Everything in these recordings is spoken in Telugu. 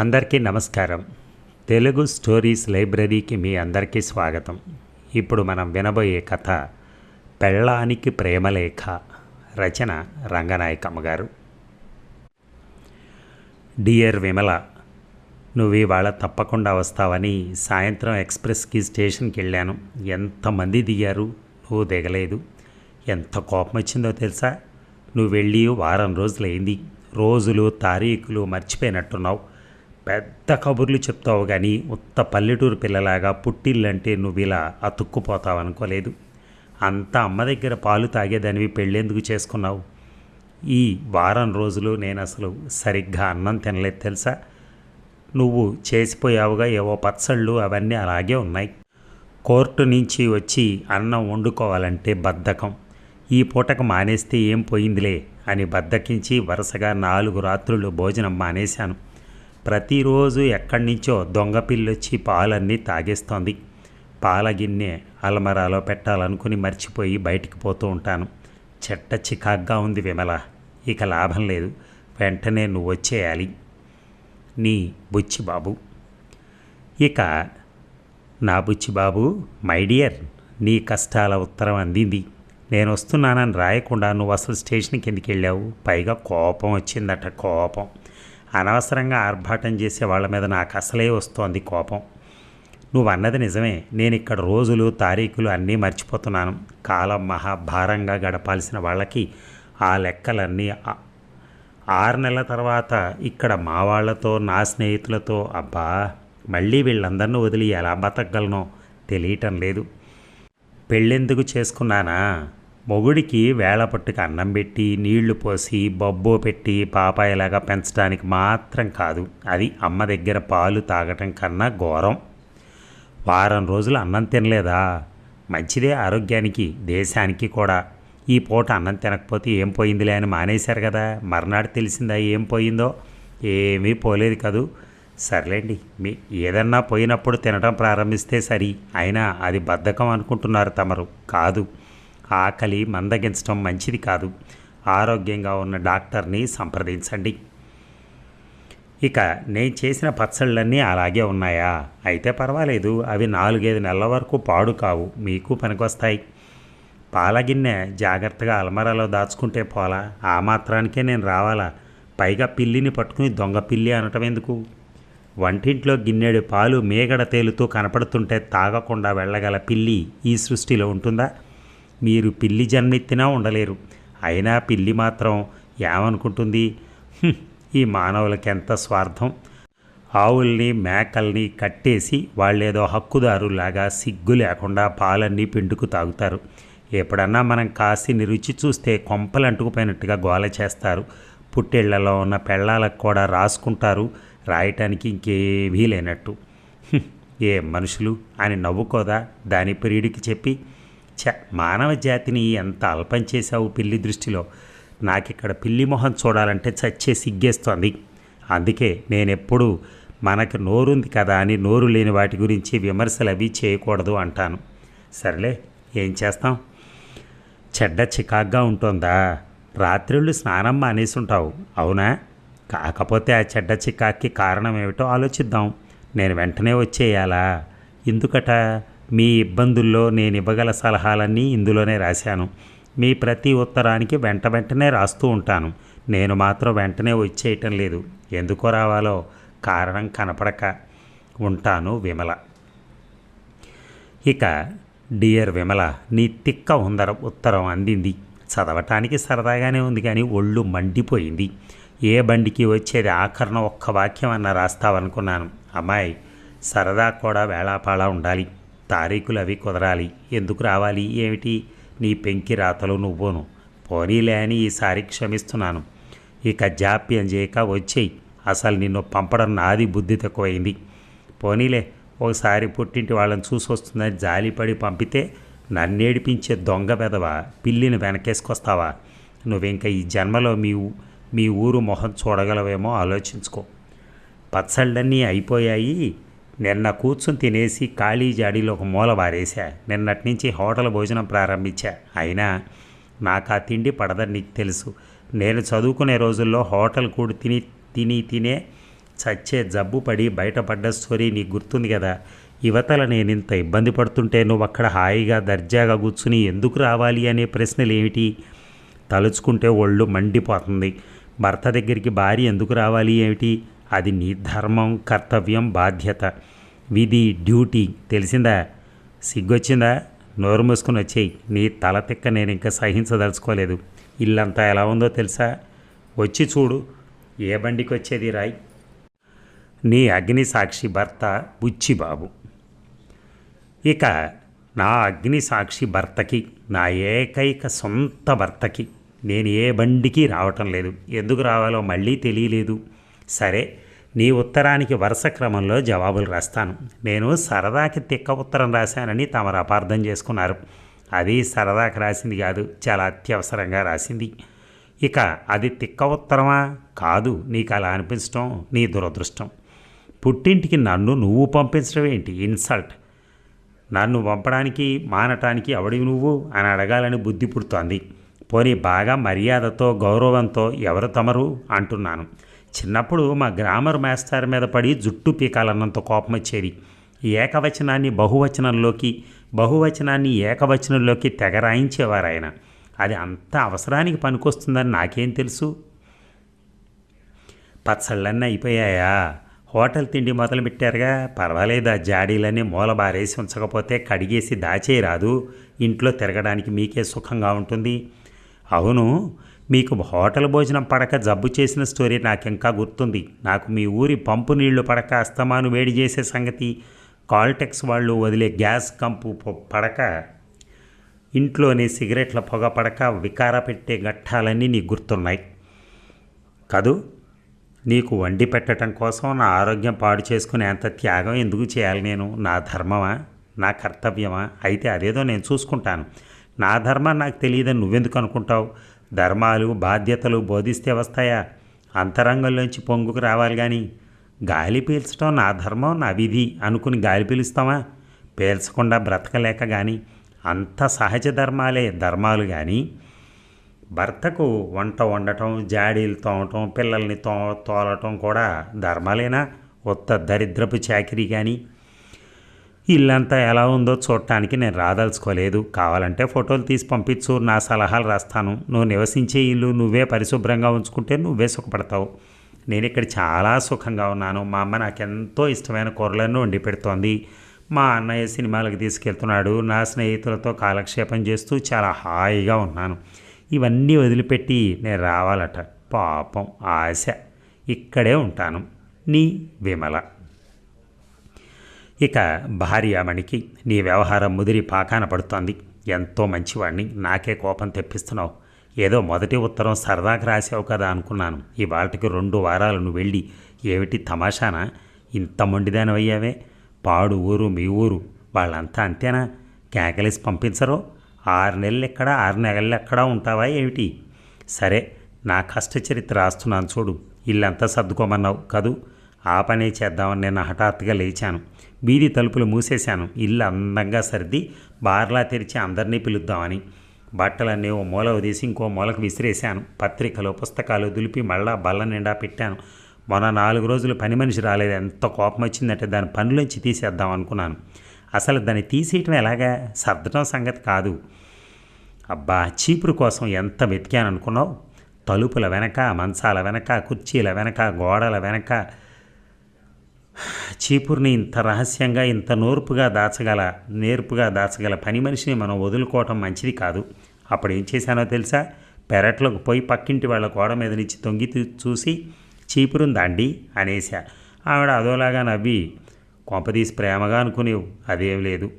అందరికీ నమస్కారం. తెలుగు స్టోరీస్ లైబ్రరీకి మీ అందరికీ స్వాగతం. ఇప్పుడు మనం వినబోయే కథ పెళ్ళానికి ప్రేమలేఖ రచన రంగనాయకమ్మ గారు డియర్ విమల నువ్వు ఇవాళ తప్పకుండా వస్తావని సాయంత్రం ఎక్స్ప్రెస్కి స్టేషన్కి వెళ్ళాను ఎంతమంది దిగారు? నువ్వు దిగలేదు. ఎంత కోపం వచ్చిందో తెలుసా? నువ్వు వెళ్ళి వారం రోజులైంది. రోజులు తారీఖులు మర్చిపోయినట్టున్నావు. పెద్ద కబుర్లు చెప్తావు కానీ ఉత్త పల్లెటూరు పిల్లలాగా పుట్టిల్లంటే నువ్వు ఇలా అతుక్కుపోతావు అనుకోలేదు అంత అమ్మ దగ్గర పాలు తాగేదానివి పెళ్ళెందుకు చేసుకున్నావు? ఈ వారం రోజులు నేను అసలు సరిగ్గా అన్నం తినలేదు తెలుసా? నువ్వు చేసిపోయావుగా ఏవో పచ్చళ్ళు అవన్నీ అలాగే ఉన్నాయి. కోర్టు నుంచి వచ్చి అన్నం వండుకోవాలంటే బద్ధకం. ఈ పూటకు మానేస్తే ఏం పోయిందిలే అని బద్దకించి వరుసగా నాలుగు రాత్రులు భోజనం మానేశాను. ప్రతిరోజు ఎక్కడి నుంచో దొంగ పిల్లొచ్చి పాలన్నీ తాగేస్తోంది. పాల గిన్నె అలమరాలో పెట్టాలనుకుని మర్చిపోయి బయటికి పోతూ ఉంటాను. చెట్ట చికాగ్గా ఉంది విమల. ఇక లాభం లేదు. వెంటనే నువ్వు వచ్చేయాలి. నీ బుచ్చిబాబు. ఇక నా బుచ్చిబాబు మై డియర్ నీ కష్టాల ఉత్తరం అందింది. నేను వస్తున్నానని రాయకుండా నువ్వు అసలు స్టేషన్కి ఎందుకు వెళ్ళావు? పైగా కోపం వచ్చిందట కోపం. అనవసరంగా ఆర్భాటం చేసే వాళ్ళ మీద నాకు అసలే వస్తోంది కోపం. నువ్వు అన్నది నిజమే. నేను ఇక్కడ రోజులు తారీఖులు అన్నీ మర్చిపోతున్నాను. కాలం మహాభారంగా గడపాల్సిన వాళ్ళకి ఆ లెక్కలన్నీ ఆరు నెలల తర్వాత ఇక్కడ మా వాళ్ళతో నా స్నేహితులతో అబ్బా మళ్ళీ వీళ్ళందరినీ వదిలి ఎలా బతకగలనో తెలియటం లేదు. పెళ్ళెందుకు చేసుకున్నానా? మొగుడికి వేళపట్టుకు అన్నం పెట్టి నీళ్ళు పోసి బొబ్బో పెట్టి పాపాయిలాగా పెంచడానికి మాత్రం కాదు. అది అమ్మ దగ్గర పాలు తాగటం కన్నా ఘోరం. వారం రోజులు అన్నం తినలేదా? మంచిదే ఆరోగ్యానికి దేశానికి కూడా. ఈ పూట అన్నం తినకపోతే ఏం పోయిందిలే అని మానేశారు కదా. మర్నాడు తెలిసిందా ఏం పోయిందో? ఏమీ పోలేదు కదూ. సర్లేండి మీ ఏదన్నా పోయినప్పుడు తినడం ప్రారంభిస్తే సరి. అయినా అది బద్ధకం అనుకుంటున్నారు తమరు. కాదు. ఆకలి మందగించడం మంచిది కాదు. ఆరోగ్యంగా ఉన్న డాక్టర్ని సంప్రదించండి. ఇక నేను చేసిన పచ్చళ్ళన్నీ అలాగే ఉన్నాయా? అయితే పర్వాలేదు. అవి నాలుగైదు నెలల వరకు పాడు కావు. మీకు పనికొస్తాయి. పాలగిన్నె జాగ్రత్తగా అల్మరాలో దాచుకుంటే పోలా. ఆ మాత్రానికే నేను రావాలా? పైగా పిల్లిని పట్టుకుని దొంగ పిల్లి అనటం ఎందుకు? వంటింట్లో గిన్నెడు పాలు మేగడ తేలుతూ కనపడుతుంటే తాగకుండా వెళ్ళగల పిల్లి ఈ సృష్టిలో ఉంటుందా? మీరు పిల్లి జన్మెత్తినా ఉండలేరు. అయినా పిల్లి మాత్రం ఏమనుకుంటుంది? ఈ మానవులకి ఎంత స్వార్థం? ఆవుల్ని మేకల్ని కట్టేసి వాళ్ళేదో హక్కుదారులాగా సిగ్గు లేకుండా పాలన్నీ పిండుకు తాగుతారు. ఎప్పుడన్నా మనం కాసిని రుచి చూస్తే కొంపలు అంటుకుపోయినట్టుగా గోల చేస్తారు. పుట్టేళ్ళలో ఉన్న పెళ్ళాలకు కూడా రాసుకుంటారు. రాయటానికి ఇంకేమీ లేనట్టు. ఏ మనుషులు? అని నవ్వుకోదా? దాని ప్రియుడికి చెప్పి ఛ మానవ జాతిని ఎంత అల్పం చేశావు పిల్లి దృష్టిలో? నాకిక్కడ పిల్లి మొహం చూడాలంటే చచ్చే సిగ్గేస్తోంది. అందుకే నేనెప్పుడు మనకు నోరుంది కదా అని నోరు లేని వాటి గురించి విమర్శలు అవి చేయకూడదు అంటాను. సర్లే ఏం చేస్తాం? చెడ్డ చికాగ్గా ఉంటుందా? రాత్రిళ్ళు స్నానం మానేసుంటావు అవునా? కాకపోతే ఆ చెడ్డ చికాక్కి కారణం ఏమిటో ఆలోచిద్దాం. నేను వెంటనే వచ్చేయాలా? ఎందుకట? మీ ఇబ్బందుల్లో నేను ఇవ్వగల సలహాలన్నీ ఇందులోనే రాశాను. మీ ప్రతి ఉత్తరానికి వెంట వెంటనే రాస్తూ ఉంటాను. నేను మాత్రం వెంటనే వచ్చేయటం లేదు. ఎందుకో రావాలో కారణం కనపడక ఉంటాను విమల. ఇక డియర్ విమల నీ తిక్క ఉందర ఉత్తరం అందింది. చదవటానికి సరదాగానే ఉంది కానీ ఒళ్ళు మండిపోయింది. ఏ బండికి వచ్చేది ఆఖరణ ఒక్క వాక్యం అన్న రాస్తావనుకున్నాను. అమ్మాయి సరదా కూడా వేళాపాళా ఉండాలి. తారీఖులు అవి కుదరాలి. ఎందుకు రావాలి? ఏమిటి? నీ పెంకి రాతలు నువ్వును. పోనీలే అని ఈసారి క్షమిస్తున్నాను. ఇక జాప్యం చేయక వచ్చేయి. అసలు నిన్ను పంపడం నాది బుద్ధి తక్కువైంది. పోనీలే ఒకసారి పుట్టింటి వాళ్ళని చూసి వస్తుందని జాలిపడి పంపితే నన్నేడిపించే దొంగ పెదవా పిల్లిని వెనకేసుకొస్తావా? నువ్వింక ఈ జన్మలో మీ మీ ఊరు మొహం చూడగలవేమో ఆలోచించుకో. పచ్చళ్ళన్నీ అయిపోయాయి. నిన్న కూర్చుని తినేసి ఖాళీ జాడీలో ఒక మూల వారేశా. నిన్నటి నుంచి హోటల్ భోజనం ప్రారంభించా. అయినా నాకు ఆ తిండి పడదని నీకు తెలుసు. నేను చదువుకునే రోజుల్లో హోటల్ కూడి తిని తిని తినే చచ్చే జబ్బు పడి బయటపడ్డ స్టోరీ నీకు గుర్తుంది కదా? యువతల నేను ఇంత ఇబ్బంది పడుతుంటే నువ్వు అక్కడ హాయిగా దర్జాగా కూర్చుని ఎందుకు రావాలి అనే ప్రశ్నలు ఏమిటి తలుచుకుంటే ఒళ్ళు మండిపోతుంది. భర్త దగ్గరికి భార్య ఎందుకు రావాలి ఏమిటి? అది నీ ధర్మం కర్తవ్యం బాధ్యత. విధి డ్యూటీ. తెలిసిందా? సిగ్గొచ్చిందా? నోరు మూసుకుని వచ్చేయి. నీ తల తిక్క నేను ఇంకా సహించదలుచుకోలేదు. ఇల్లంతా ఎలా ఉందో తెలుసా? వచ్చి చూడు. ఏ బండికి వచ్చేది రాయ్? నీ అగ్ని సాక్షి భర్త బుచ్చిబాబు. ఇక నా అగ్ని సాక్షి భర్తకి నా ఏకైక సొంత భర్తకి నేను ఏ బండికి రావటం లేదు. ఎందుకు రావాలో మళ్ళీ తెలియలేదు. సరే నీ ఉత్తరానికి వరుస క్రమంలో జవాబులు రాస్తాను. నేను సరదాకి తిక్క ఉత్తరం రాశానని తమరు అపార్థం చేసుకున్నారు. అది సరదాకి రాసింది కాదు చాలా అత్యవసరంగా రాసింది. ఇక అది తిక్క ఉత్తరమా? కాదు నీకు అలా అనిపించడం నీ దురదృష్టం. పుట్టింటికి నన్ను నువ్వు పంపించడం ఏంటి? ఇన్సల్ట్. నన్ను పంపడానికి మానటానికి ఎవడివి నువ్వు? అని అడగాలని బుద్ధి పుడుతోంది. పోనీ బాగా మర్యాదతో గౌరవంతో ఎవరు తమరు? అంటున్నాను. చిన్నప్పుడు మా గ్రామర్ మాస్టర్ మీద పడి జుట్టు పీకాలన్నంత కోపం వచ్చేది ఏకవచనాన్ని బహువచనంలోకి బహువచనాన్ని ఏకవచనంలోకి తెగరాయించేవారు ఆయన అది అంత అవసరానికి పనికొస్తుందని నాకేం తెలుసు? పచ్చళ్ళన్నీ అయిపోయాయా? హోటల్ తిండి మొదలుపెట్టారుగా? పర్వాలేదు? ఆ జాడీలన్నీ మూల బారేసి ఉంచకపోతే కడిగేసి దాచేయరాదు. ఇంట్లో తిరగడానికి మీకే సుఖంగా ఉంటుంది. అవును మీకు హోటల్ భోజనం పడక జబ్బు చేసిన స్టోరీ నాకు ఇంకా గుర్తుంది. నాకు మీ ఊరి పంపు నీళ్ళు పడక అస్తమాను వేడి చేసే సంగతి కాల్టెక్స్ వాళ్ళు వదిలే గ్యాస్ కంపు పడక ఇంట్లోని సిగరెట్ల పొగ పడక వికార పెట్టే ఘట్టాలన్నీ నీకు గుర్తున్నాయి. కాదు? నీకు వండి పెట్టడం కోసం నా ఆరోగ్యం పాడు చేసుకునే అంత త్యాగం ఎందుకు చేయాలి నేను? నా ధర్మమా? నా కర్తవ్యమా? అయితే అదేదో నేను చూసుకుంటాను. నా ధర్మం నాకు తెలియదని నువ్వెందుకు అనుకుంటావు? ధర్మాలు బాధ్యతలు బోధిస్తే వస్తాయా? అంతరంగంలోంచి పొంగుకు రావాలి కానీ గాలి పీల్చడం నా ధర్మం నా విధి అనుకుని గాలి పీలుస్తామా? పీల్చకుండా బ్రతకలేక కానీ అంత సహజ ధర్మాలే ధర్మాలు కానీ భర్తకు వంట వండటం జాడీలు తోమటం పిల్లల్ని తో తోలటం కూడా ధర్మాలేనా? ఉత్త దరిద్రపు చాకరీ కానీ ఇల్లంతా ఎలా ఉందో చూడటానికి నేను రాదలుచుకోలేదు. కావాలంటే ఫోటోలు తీసి పంపించు నా సలహాలు రాస్తాను. నువ్వు నివసించే ఇల్లు నువ్వే పరిశుభ్రంగా ఉంచుకుంటే నువ్వే సుఖపడతావు. నేను ఇక్కడ చాలా సుఖంగా ఉన్నాను. మా అమ్మ నాకెంతో ఇష్టమైన కూరలను వండి పెడుతోంది. మా అన్నయ్య సినిమాలకు తీసుకెళ్తున్నాడు. నా స్నేహితులతో కాలక్షేపం చేస్తూ చాలా హాయిగా ఉన్నాను. ఇవన్నీ వదిలిపెట్టి నేను రావాలట. పాపం ఆశ. ఇక్కడే ఉంటాను. నీ విమల. ఇక భార్యామణికి నీ వ్యవహారం ముదిరి పాకాన పడుతోంది. ఎంతో మంచివాడిని నాకే కోపం తెప్పిస్తున్నావు. ఏదో మొదటి ఉత్తరం సరదాకి రాసావు కదా అనుకున్నాను. ఈ వాటికి రెండు వారాలు నువ్వు వెళ్ళి ఏమిటి తమాషానా? ఇంత మొండిదానవయ్యావే. పాడు ఊరు మీ ఊరు. వాళ్ళంతా అంతేనా? కేకలేసి పంపించరు? ఆరు నెలలు ఎక్కడ? ఆరు నెలలు ఎక్కడా ఉంటావా ఏమిటి? సరే నా కష్టచరిత్ర రాస్తున్నాను చూడు. ఇల్లంతా సర్దుకోమన్నావు కదూ? ఆ పనే చేద్దామని నేను హఠాత్తుగా లేచాను. వీధి తలుపులు మూసేశాను. ఇల్లు అందంగా సర్ది బార్లా తెరిచి అందరినీ పిలుద్దామని. బట్టలన్నీ ఓ మూల వదిలేసి ఇంకో మూలకు విసిరేశాను. పత్రికలు పుస్తకాలు దులిపి మళ్ళా బల్ల నిండా పెట్టాను. మొన్న నాలుగు రోజులు పని మనిషి రాలేదు. ఎంత కోపం వచ్చిందంటే దాని పనిలోంచి తీసేద్దాం అనుకున్నాను. అసలు దాన్ని తీసేయటం ఎలాగా? సర్దటం సంగతి కాదు. అబ్బా చీపురు కోసం ఎంత వెతికాను అనుకున్నావు? తలుపుల వెనక మంచాల వెనక కుర్చీల వెనక గోడల వెనక చీపుర్ని ఇంత రహస్యంగా ఇంత నోర్పుగా దాచగల నేర్పుగా దాచగల పని మనిషిని మనం వదులుకోవటం మంచిది కాదు. అప్పుడు ఏం చేశానో తెలుసా? పెరట్లోకి పోయి పక్కింటి వాళ్ళ గోడ మీద నుంచి తొంగి తూ- చూసి చీపురుందాండి అనేసా ఆవిడ అదోలాగా నవ్వి కొంపదీసి ప్రేమగా అనుకునేవు అదేం లేదు.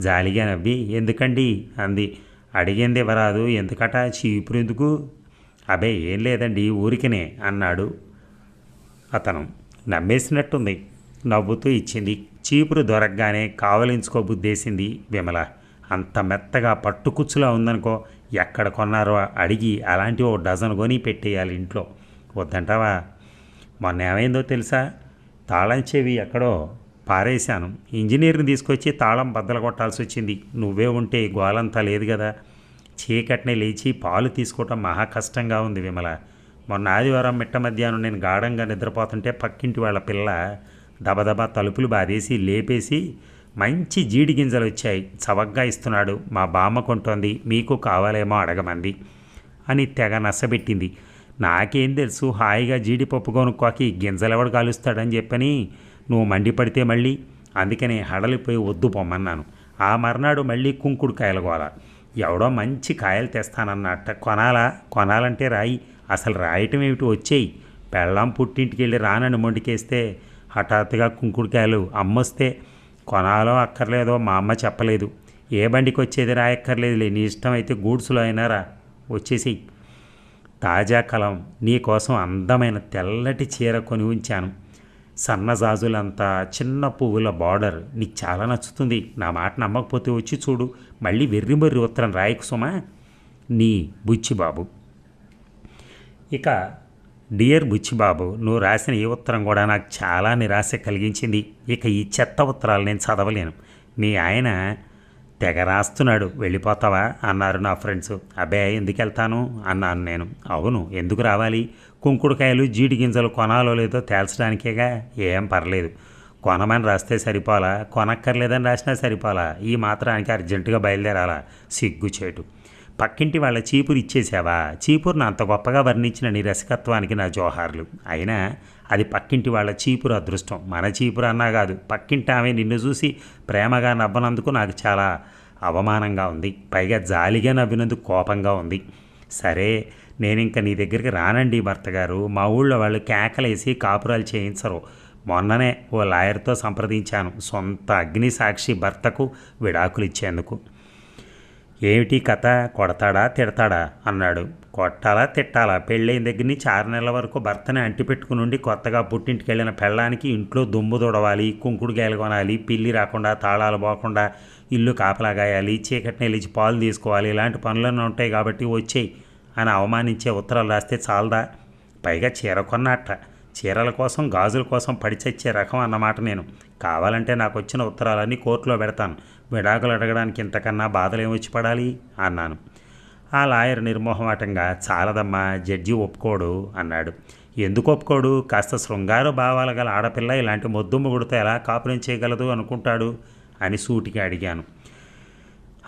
జాలిగా నవ్వి ఎందుకండి? అంది. అడిగింది ఇవ్వరాదు ఎందుకట? చీపురు ఎందుకు? అబే ఏం లేదండి ఊరికనే అన్నాడు అతను. నమ్మేసినట్టుంది. నవ్వుతూ ఇచ్చింది. చీపురు దొరకగానే కావలించుకోబుద్దేసింది విమల. అంత మెత్తగా పట్టుకుచ్చులా ఉందనుకో ఎక్కడ కొన్నారో అడిగి అలాంటి ఓ డజన్ కొని పెట్టేయాలి ఇంట్లో. వద్దంటావా? మొన్న ఏమైందో తెలుసా? తాళం చెవి ఎక్కడో పారేశాను. ఇంజనీర్ని తీసుకొచ్చి తాళం బద్దలు కొట్టాల్సి వచ్చింది. నువ్వే ఉంటే గోలంతా లేదు కదా చీకటిని లేచి పాలు తీసుకోవటం మహా కష్టంగా ఉంది విమల. మొన్న ఆదివారం మిట్ట మధ్యాహ్నం నేను గాఢంగా నిద్రపోతుంటే పక్కింటి వాళ్ళ పిల్ల దబదబా తలుపులు బాదేసి లేపేసి మంచి జీడి గింజలు వచ్చాయి. చవగ్గా ఇస్తున్నాడు. మా బామ్మ కొంటోంది. మీకు కావాలేమో అడగమంది. అని తెగ నచ్చబెట్టింది నాకేం తెలుసు. హాయిగా జీడిపప్పు కొనుక్కోకి గింజలెవడు కాలుస్తాడని చెప్పని నువ్వు మండిపడితే మళ్ళీ? అందుకని హడలిపోయి వద్దు పొమ్మన్నాను. ఆ మర్నాడు మళ్ళీ కుంకుడు కాయలు గోల. ఎవడో మంచి కాయలు తెస్తానన్నట్ట. కొనాలా? కొనాలంటే రాయి. అసలు రాయటం ఏమిటి? వచ్చేయి. పెళ్ళాం పుట్టింటికి వెళ్ళి రానని మొండికేస్తే హఠాత్తుగా కుంకుడుకాయలు అమ్మొస్తే కొనాలో అక్కర్లేదో మా అమ్మ చెప్పలేదు. ఏ బండికి వచ్చేది రాయక్కర్లేదులే నీ ఇష్టం అయితే గూడ్సులో అయినా రా వచ్చేసి తాజా కలం నీకోసం అందమైన తెల్లటి చీర కొని ఉంచాను. సన్నజాజులంతా చిన్న పువ్వుల బార్డర్ నీకు చాలా నచ్చుతుంది. నా మాట నమ్మకపోతే వచ్చి చూడు మళ్ళీ వెర్రి మర్రి ఉత్తరం రాయకు సుమా. నీ బుచ్చిబాబు. ఇక డియర్ బుచ్చిబాబు నువ్వు రాసిన ఈ ఉత్తరం కూడా నాకు చాలా నిరాశ కలిగించింది. ఇక ఈ చెత్త ఉత్తరాలు నేను చదవలేను. మీ ఆయన తెగ రాస్తున్నాడు. వెళ్ళిపోతావా? అన్నారు నా ఫ్రెండ్స్. అబ్బే ఎందుకు వెళ్తాను? అన్నాను నేను. అవును ఎందుకు రావాలి? కుంకుడుకాయలు జీడి గింజలు కొనాలో లేదో తేల్చడానికేగా? ఏం పర్లేదు. కొనమని రాస్తే సరిపోలా? కొనక్కర్లేదని రాసినా సరిపోలా? ఈ మాత్రానికి అర్జెంటుగా బయలుదేరాలా? సిగ్గుచేటు. పక్కింటి వాళ్ళ చీపురు ఇచ్చేసావా చీపురును అంత గొప్పగా వర్ణించిన నీ రసికత్వానికి నా జోహార్లు. అయినా అది పక్కింటి వాళ్ళ చీపురు అదృష్టం. మన చీపురు అన్నా కాదు పక్కింటి ఆమె నిన్ను చూసి ప్రేమగా నవ్వనందుకు నాకు చాలా అవమానంగా ఉంది. పైగా జాలిగా నవ్వినందుకు కోపంగా ఉంది. సరే నేను ఇంకా నీ దగ్గరికి రానండి భర్త గారు మా ఊళ్ళో వాళ్ళు కేకలేసి కాపురాలు చేయించరు. మొన్ననే ఓ లాయర్తో సంప్రదించాను. సొంత అగ్ని సాక్షి భర్తకు విడాకులు ఇచ్చేందుకు. ఏమిటి కథ? కొడతాడా? తిడతాడా? అన్నాడు. కొట్టాలా? తిట్టాలా? పెళ్ళైన దగ్గర నుంచి ఆరు నెలల వరకు భర్తని అంటిపెట్టుకుని ఉండి కొత్తగా పుట్టింటికి వెళ్ళిన పెళ్ళానికి ఇంట్లో దుమ్ము తుడవాలి కుంకుడు గాయలు కొనాలి పిల్లి రాకుండా తాళాలు పోకుండా ఇల్లు కాపలాగాయాలి చీకటిని వెళ్ళి పాలు తీసుకోవాలి ఇలాంటి పనులన్నీ ఉంటాయి కాబట్టి వచ్చేయి అని అవమానించే ఉత్తరాలు రాస్తే చాలదా? పైగా చీర కొన్నట్ట. చీరల కోసం గాజుల కోసం పడిచచ్చే రకం అన్నమాట నేను. కావాలంటే నాకు వచ్చిన ఉత్తరాలన్నీ కోర్టులో పెడతాను. విడాకులు అడగడానికి ఇంతకన్నా బాధలు ఏమొచ్చి పడాలి? అన్నాను. ఆ లాయర్ నిర్మోహమాటంగా చాలదమ్మా జడ్జి ఒప్పుకోడు అన్నాడు. ఎందుకు ఒప్పుకోడు? కాస్త శృంగార భావాలు గల ఆడపిల్ల ఇలాంటి మొద్దు మొగుడుతో ఎలా కాపురం చేయగలదు అనుకుంటాడు? అని సూటిగా అడిగాను.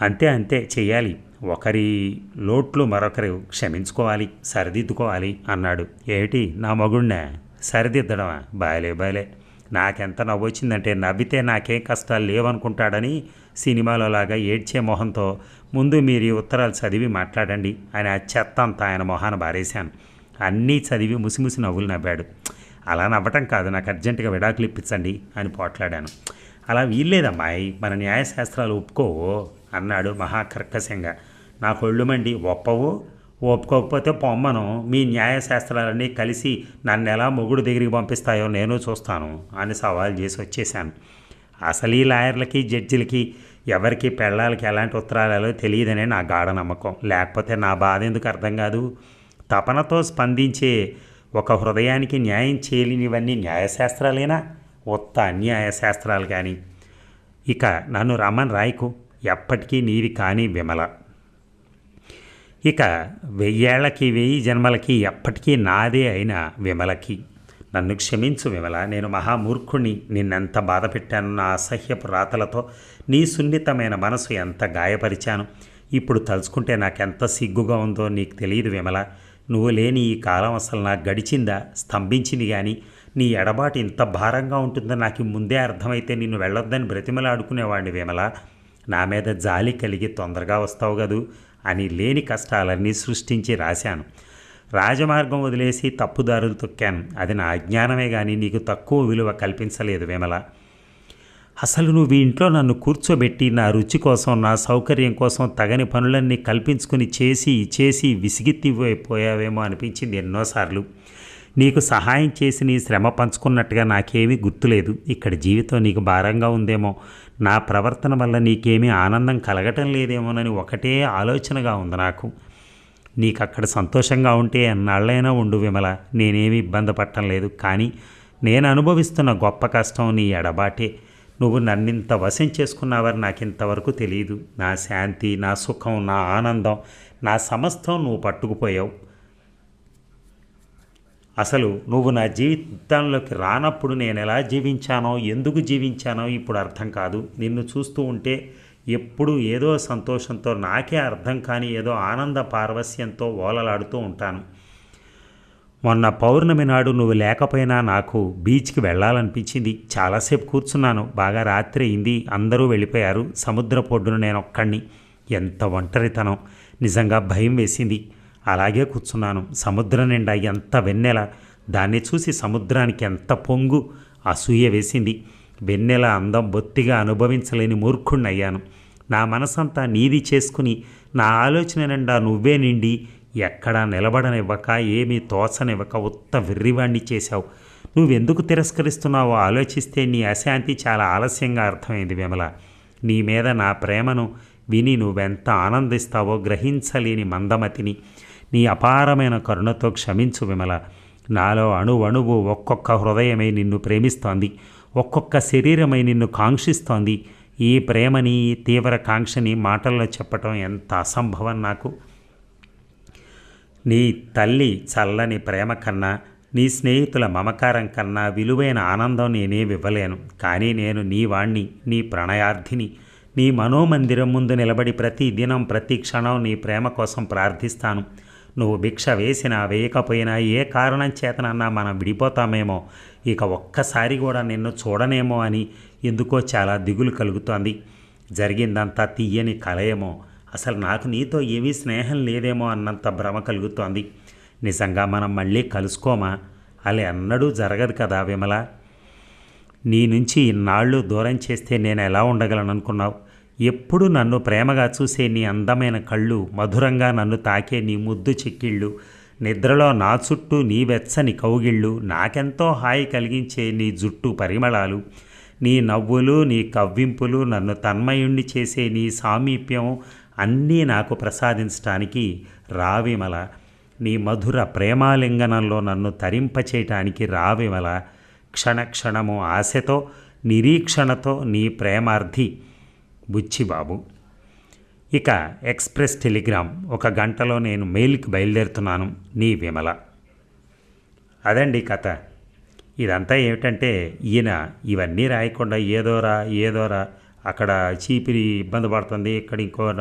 అంతే అంతే చెయ్యాలి. ఒకరి లోట్లు మరొకరు క్షమించుకోవాలి సరిదిద్దుకోవాలి అన్నాడు. ఏమిటి? నా మగుణ్ణే సరిదిద్దడమా? బాలే బాలే. నాకెంత నవ్వొచ్చిందంటే నవ్వితే నాకేం కష్టాలు లేవనుకుంటాడని సినిమాలో లాగా ఏడ్చే మొహంతో ముందు మీరు ఈ ఉత్తరాలు చదివి మాట్లాడండి అని ఆ చెత్త అంతా ఆయన మొహాన బారేశాను. అన్నీ చదివి ముసిముసి నవ్వులు నవ్వాడు. అలా నవ్వటం కాదు నాకు అర్జెంటుగా విడాకులు ఇప్పించండి అని పోట్లాడాను. అలా వీల్లేదమ్మాయి మన న్యాయశాస్త్రాలు ఒప్పుకోవు అన్నాడు మహాకర్కశంగా. నా కొళ్ళు మండి ఒప్పవు? ఒప్పుకోకపోతే పొమ్మను మీ న్యాయశాస్త్రాలన్నీ కలిసి నన్ను ఎలా మొగుడు దగ్గరికి పంపిస్తాయో నేను చూస్తాను అని సవాల్ చేసి వచ్చేసాను అసలు ఈ లాయర్లకి జడ్జిలకి ఎవరికి పెళ్ళాలకి ఎలాంటి ఉత్తరాలలో తెలియదనే నా గాఢ నమ్మకం. లేకపోతే నా బాధ ఎందుకు అర్థం కాదు? తపనతో స్పందించే ఒక హృదయానికి న్యాయం చేయలేనివన్నీ న్యాయశాస్త్రాలేనా? ఉత్త అన్యాయ శాస్త్రాలు కానీ ఇక నన్ను రమ్మని రాయకు. ఎప్పటికీ నీది కానీ విమల. ఇక వెయ్యేళ్ళకి వెయ్యి జన్మలకి ఎప్పటికీ నాదే అయిన విమలకి. నన్ను క్షమించు విమల. నేను మహామూర్ఖుణ్ణి. నిన్నెంత బాధ పెట్టాను. నా అసహ్యపు రాతలతో నీ సున్నితమైన మనసు ఎంత గాయపరిచాను. ఇప్పుడు తలుచుకుంటే నాకెంత సిగ్గుగా ఉందో నీకు తెలియదు విమల. నువ్వు లేని ఈ కాలం అసలు నాకు గడిచిందా? స్తంభించింది కానీ నీ ఎడబాటు ఇంత భారంగా ఉంటుందో నాకు ముందే అర్థమైతే నిన్ను వెళ్ళొద్దని బ్రతిమలాడుకునేవాడిని విమల. నా మీద జాలి కలిగి తొందరగా వస్తావు కదూ అని లేని కష్టాలన్నీ సృష్టించి రాశాను. రాజమార్గం వదిలేసి తప్పుదారులు తొక్కాను అది నా అజ్ఞానమే కానీ నీకు తక్కువ విలువ కల్పించలేదు విమల. అసలు నువ్వు ఇంట్లో నన్ను కూర్చోబెట్టి నా రుచి కోసం నా సౌకర్యం కోసం తగని పనులన్నీ కల్పించుకుని చేసి చేసి విసిగిత్తిపోయావేమో అనిపించింది ఎన్నోసార్లు. నీకు సహాయం చేసి నీ శ్రమ పంచుకున్నట్టుగా నాకేమీ గుర్తులేదు. ఇక్కడ జీవితం నీకు భారంగా ఉందేమో. నా ప్రవర్తన వల్ల నీకేమీ ఆనందం కలగటం లేదేమోనని ఒకటే ఆలోచనగా ఉంది నాకు. నీకు అక్కడ సంతోషంగా ఉంటే ఎన్నాళ్ళైనా ఉండు విమల. నేనేమి ఇబ్బంది పట్టం లేదు. కానీ నేను అనుభవిస్తున్న గొప్ప కష్టం నీ ఎడబాటే. నువ్వు నన్నింత వశం చేసుకున్నావని నాకు ఇంతవరకు తెలియదు నా శాంతి నా సుఖం నా ఆనందం నా సమస్తం నువ్వు పట్టుకుపోయావు. అసలు నువ్వు నా జీవితంలోకి రానప్పుడు నేను ఎలా జీవించానో ఎందుకు జీవించానో ఇప్పుడు అర్థం కాదు. నిన్ను చూస్తూ ఉంటే ఎప్పుడు ఏదో సంతోషంతో నాకే అర్థం కాని ఏదో ఆనంద పార్వస్యంతో ఓలలాడుతూ ఉంటాను. మొన్న పౌర్ణమి నాడు నువ్వు లేకపోయినా నాకు బీచ్కి వెళ్ళాలనిపించింది. చాలాసేపు కూర్చున్నాను. బాగా రాత్రి అయింది. అందరూ వెళ్ళిపోయారు. సముద్ర పొడ్డున నేను ఒక్కడిని ఎంత ఒంటరితనం. నిజంగా భయం వేసింది. అలాగే కూర్చున్నాను. సముద్రం నిండా ఎంత వెన్నెల. దాన్ని చూసి సముద్రానికి ఎంత పొంగు. అసూయ వేసింది. వెన్నెల అందం బొత్తిగా అనుభవించలేని మూర్ఖుణ్ణయ్యాను నా మనసంతా నీది చేసుకుని నా ఆలోచన నిండా నువ్వే నిండి ఎక్కడా నిలబడనివ్వక ఏమీ తోచనివ్వక ఉత్త వెర్రివాణ్ణి చేశావు. నువ్వెందుకు తిరస్కరిస్తున్నావో ఆలోచిస్తే నీ అశాంతి చాలా ఆలస్యంగా అర్థమైంది విమల. నీ మీద నా ప్రేమను విని నువ్వెంత ఆనందిస్తావో గ్రహించలేని మందమతిని నీ అపారమైన కరుణతో క్షమించు విమల. నాలో అణువణువు ఒక్కొక్క హృదయమై నిన్ను ప్రేమిస్తోంది ఒక్కొక్క శరీరమై నిన్ను కాంక్షిస్తోంది ఈ ప్రేమని ఈ తీవ్ర కాంక్షని మాటల్లో చెప్పటం ఎంత అసంభవం నాకు. నీ తల్లి చల్లని ప్రేమ కన్నా నీ స్నేహితుల మమకారం కన్నా విలువైన ఆనందం నేనేమివ్వలేను. కానీ నేను నీ వాణ్ణి నీ ప్రణయార్థిని నీ మనోమందిరం ముందు నిలబడి ప్రతి దినం ప్రతి క్షణం నీ ప్రేమ కోసం ప్రార్థిస్తాను. నువ్వు భిక్ష వేసినా వేయకపోయినా ఏ కారణం చేతనన్నా మనం విడిపోతామేమో. ఇక ఒక్కసారి కూడా నిన్ను చూడనేమో అని ఎందుకో చాలా దిగులు కలుగుతోంది. జరిగిందంతా తీయని కలయేమో. అసలు నాకు నీతో ఏమీ స్నేహం లేదేమో అన్నంత భ్రమ కలుగుతోంది. నిజంగా మనం మళ్ళీ కలుసుకోమా? అలా ఎన్నడూ జరగదు కదా విమల. నీ నుంచి ఇన్నాళ్ళు దూరం చేస్తే నేను ఎలా ఉండగలను అనుకున్నావు ఎప్పుడు నన్ను ప్రేమగా చూసే నీ అందమైన కళ్ళు మధురంగా నన్ను తాకే నీ ముద్దు చిక్కిళ్ళు నిద్రలో నా చుట్టూ నీ వెచ్చని కౌగిళ్ళు నాకెంతో హాయి కలిగించే నీ జుట్టు పరిమళాలు నీ నవ్వులు నీ కవ్వింపులు నన్ను తన్మయుణ్ణి చేసే నీ సామీప్యం అన్నీ నాకు ప్రసాదించటానికి రావిమల. నీ మధుర ప్రేమాలింగనంలో నన్ను తరింపచేయటానికి రావిమల. క్షణక్షణము ఆశతో నిరీక్షణతో నీ ప్రేమార్థి బుచ్చిబాబు. ఇక ఎక్స్ప్రెస్ టెలిగ్రామ్. ఒక గంటలో నేను మెయిల్కి బయలుదేరుతున్నాను. నీ విమల. అదండి కథ. ఇదంతా ఏమిటంటే ఈయన ఇవన్నీ రాయకుండా ఏదోరా ఏదోరా అక్కడ చీపిరి ఇబ్బంది పడుతుంది ఇక్కడ ఇంకో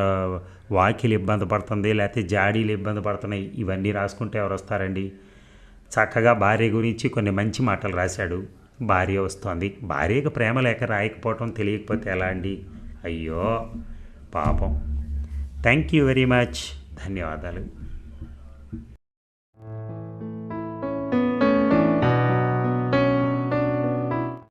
వాకిలు ఇబ్బంది పడుతుంది లేకపోతే జాడీలు ఇబ్బంది పడుతున్నాయి ఇవన్నీ రాసుకుంటే ఎవరు వస్తారండి? చక్కగా భార్య గురించి కొన్ని మంచి మాటలు రాశాడు. భార్య వస్తోంది. భార్యకు ప్రేమ లేక రాయకపోవటం తెలియకపోతే ఎలా అండి? అయ్యో పాపం. Thank you very much. ధన్యవాదాలు.